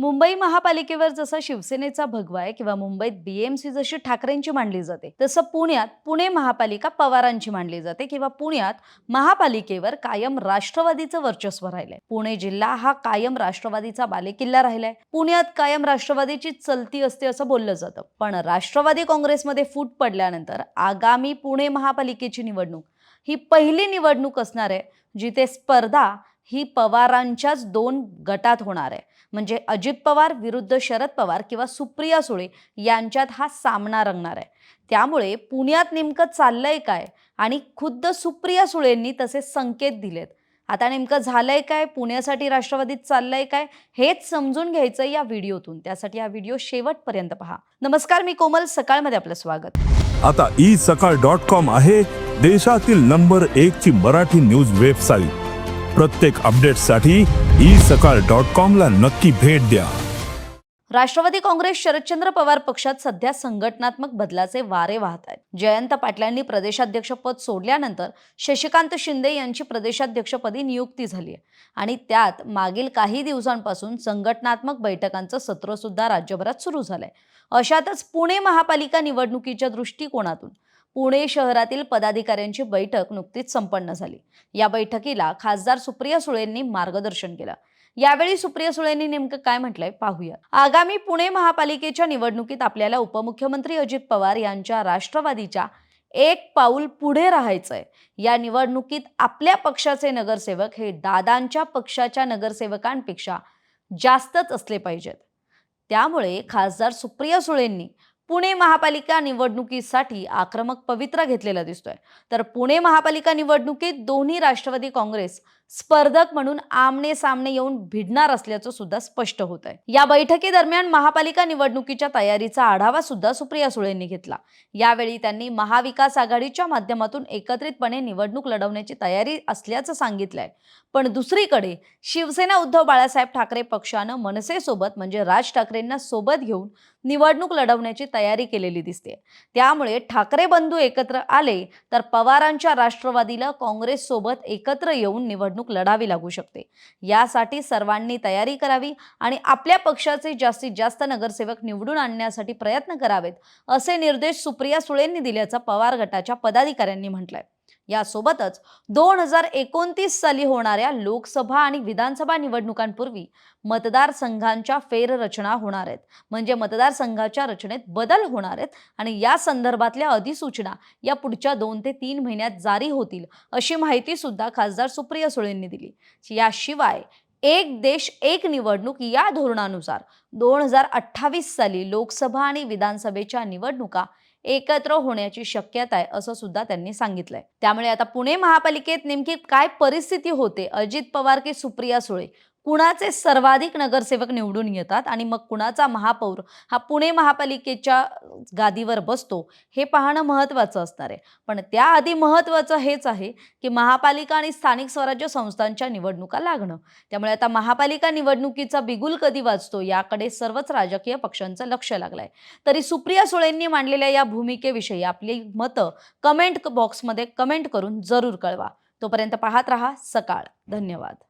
मुंबई महापालिकेवर जसा शिवसेनेचा भगवा आहे किंवा मुंबईत बीएमसी जशी ठाकरेंची मांडली जाते तसं पुण्यात पुणे महापालिका पवारांची मांडली जाते किंवा पुण्यात महापालिकेवर कायम राष्ट्रवादीचं वर्चस्व राहिलंय. पुणे जिल्हा हा कायम राष्ट्रवादीचा बालेकिल्ला राहिलाय. पुण्यात कायम राष्ट्रवादीची चलती असते असं बोललं जातं. पण राष्ट्रवादी काँग्रेसमध्ये फूट पडल्यानंतर आगामी पुणे महापालिकेची निवडणूक ही पहिली निवडणूक असणार आहे जिथे स्पर्धा ही पवारांच्याच दोन गटात होणार आहे. म्हणजे अजित पवार विरुद्ध शरद पवार किंवा सुप्रिया सुळे यांच्यात हा सामना रंगणार आहे. त्यामुळे पुण्यात नेमकं चाललंय काय आणि खुद्द सुप्रिया सुळेंनी तसे संकेत दिलेत. आता नेमकं झालंय काय? पुण्यासाठी राष्ट्रवादीत चाललंय काय? हेच समजून घ्यायचं या व्हिडिओतून. त्यासाठी हा व्हिडिओ शेवटपर्यंत पहा. नमस्कार मी कोमल. सकाळमध्ये आपलं स्वागत. आता ई सकाळ डॉट कॉम आहे देशातील नंबर एक ची मराठी न्यूज वेबसाईट. प्रत्येक अपडेटसाठी ई सकाळ डॉट कॉमला नक्की भेट द्या. राष्ट्रवादी काँग्रेस शरदचंद्र पवार पक्षात सध्या संघटनात्मक बदलाचे वारे वाहत आहेत. जयंत पाटलांनी प्रदेशाध्यक्षपद सोडल्यानंतर शशिकांत शिंदे यांची प्रदेशाध्यक्षपदी नियुक्ती झाली आहे. आणि त्यात मागील काही दिवसांपासून संघटनात्मक बैठकांचं सत्र सुद्धा राज्यभरात सुरू झालंय. अशातच पुणे महापालिका निवडणुकीच्या दृष्टिकोनातून पुणे शहरातील पदाधिकाऱ्यांची बैठक नुकतीच संपन्न झाली. या बैठकीला खासदार सुप्रिया सुळेंनी मार्गदर्शन केलं. यावेळी सुप्रिया सुळेंनी नेमकं काय म्हटलंय पाहूया. आगामी पुणे महापालिकेच्या निवडणुकीत आपल्याला उपमुख्यमंत्री अजित पवार यांच्या राष्ट्रवादीच्या एक पाऊल पुढे राहायचंय. या निवडणुकीत आपल्या पक्षाचे नगरसेवक हे दादांच्या पक्षाच्या नगरसेवकांपेक्षा जास्तच असले पाहिजेत. त्यामुळे खासदार सुप्रिया सुळेंनी पुणे महापालिका निवडणुकीसाठी आक्रमक पवित्रा घेतलेला दिसतोय. तर पुणे महापालिका निवडणुकीत दोन्ही राष्ट्रवादी काँग्रेस स्पर्धक म्हणून आमने सामने येऊन भिडणार असल्याचं सुद्धा स्पष्ट होत आहे या बैठकीदरम्यान महापालिका निवडणुकीच्या तयारीचा आढावा सुद्धा सुप्रिया सुळेंनी घेतला. यावेळी त्यांनी महाविकास आघाडीच्या माध्यमातून एकत्रितपणे निवडणूक लढवण्याची तयारी असल्याचं सांगितलंय. पण दुसरीकडे शिवसेना उद्धव बाळासाहेब ठाकरे पक्षानं मनसेसोबत म्हणजे राज ठाकरेंना सोबत घेऊन निवडणूक लढवण्याची तयारी केलेली दिसते त्यामुळे ठाकरे बंधू एकत्र आले तर पवारांच्या राष्ट्रवादीला काँग्रेस सोबत एकत्र येऊन निवडणूक लढावी लागू शकते. यासाठी सर्वांनी तयारी करावी आणि आपल्या पक्षाचे जास्तीत जास्त नगरसेवक निवडून आणण्यासाठी प्रयत्न करावेत असे निर्देश सुप्रिया सुळेंनी दिल्याचं पवार गटाच्या पदाधिकाऱ्यांनी म्हटलंय. यासोबतच दोन हजार एकोणतीस साली होणाऱ्या लोकसभा आणि विधानसभा निवडणुकांपूर्वी मतदारसंघांच्या फेररचना होणार आहेत. म्हणजे मतदारसंघाच्या रचनेत बदल होणार आहेत आणि या संदर्भातल्या अधिसूचना या पुढच्या दोन ते तीन महिन्यात जारी होतील अशी माहिती सुद्धा खासदार सुप्रिया सुळेंनी दिली. याशिवाय एक देश एक निवडणूक या धोरणानुसार दोन हजार अठ्ठावीस साली लोकसभा आणि विधानसभेच्या निवडणुका एकत्र होण्याची शक्यता आहे असं सुद्धा त्यांनी सांगितलंय. त्यामुळे आता पुणे महापालिकेत नेमकी काय परिस्थिती होते? अजित पवार की सुप्रिया सुळे? कुणाचे सर्वाधिक नगरसेवक निवडून येतात आणि मग कुणाचा महापौर हा पुणे महापालिकेच्या गादीवर बसतो हे पाहणं महत्त्वाचं असणार आहे. पण त्याआधी महत्त्वाचं हेच आहे की महापालिका आणि स्थानिक स्वराज्य संस्थांच्या निवडणुका लागणं. त्यामुळे आता महापालिका निवडणुकीचा बिगुल कधी वाजतो याकडे सर्वच राजकीय पक्षांचं लक्ष लागलं आहे तरी सुप्रिया सुळेंनी मांडलेल्या या भूमिकेविषयी आपली मतं कमेंट बॉक्समध्ये कमेंट करून जरूर कळवा. तोपर्यंत पाहत रहा सकाळ. धन्यवाद.